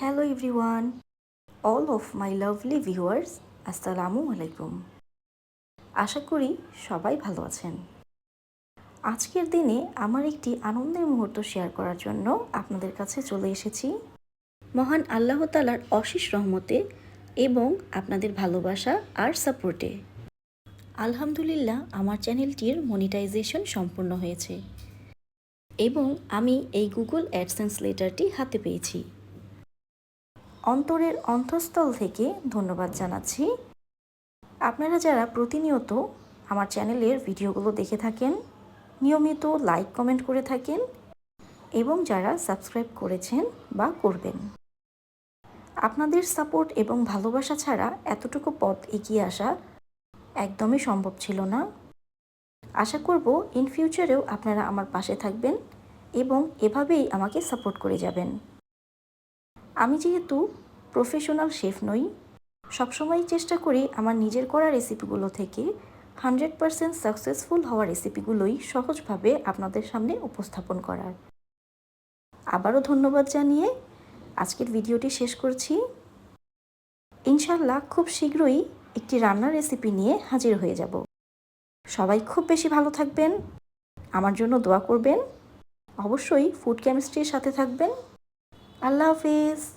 Hello everyone all of my lovely viewers আসসালামু আলাইকুম। আশা করি সবাই ভালো আছেন। আজকের দিনে আমার একটি আনন্দের মুহূর্ত শেয়ার করার জন্য আপনাদের কাছে চলে এসেছি। মহান আল্লাহ তালার অশেষ রহমতে এবং আপনাদের ভালোবাসা আর সাপোর্টে আলহামদুলিল্লাহ, আমার চ্যানেলটির মনিটাইজেশন সম্পূর্ণ হয়েছে। এবং আমি এই গুগল অ্যাডসেন্স লেটারটি হাতে পেয়েছি। অন্তরের অন্তঃস্থল থেকে ধন্যবাদ জানাচ্ছি। আপনারা যারা প্রতিনিয়ত আমার চ্যানেলের ভিডিওগুলো দেখে থাকেন, নিয়মিত লাইক, কমেন্ট করে থাকেন এবং যারা সাবস্ক্রাইব করেছেন বা করবেন। আপনাদের সাপোর্ট এবং ভালোবাসা ছাড়া এতটুকু পথ এগিয়ে আসা একদমই সম্ভব ছিল না। আশা করব ইন ফিউচারেও আপনারা আমার পাশে থাকবেন এবং এভাবেই আমাকে সাপোর্ট করে যাবেন। আমি যেহেতু প্রফেশনাল শেফ নই সবসময় চেষ্টা করি আমার নিজের করা রেসিপিগুলো থেকে হান্ড্রেড পারসেন্ট সাকসেসফুল হওয়া রেসিপিগুলোই সহজভাবে আপনাদের সামনে উপস্থাপন করার। আবারও ধন্যবাদ জানিয়ে আজকের ভিডিওটি শেষ করছি। ইনশাল্লাহ খুব শীঘ্রই একটি রান্নার রেসিপি নিয়ে হাজির হয়ে যাব। সবাই খুব বেশি ভালো থাকবেন, আমার জন্য দোয়া করবেন, অবশ্যই ফুড কেমিস্ট্রির সাথে থাকবেন। আল্লাহ হাফিজ।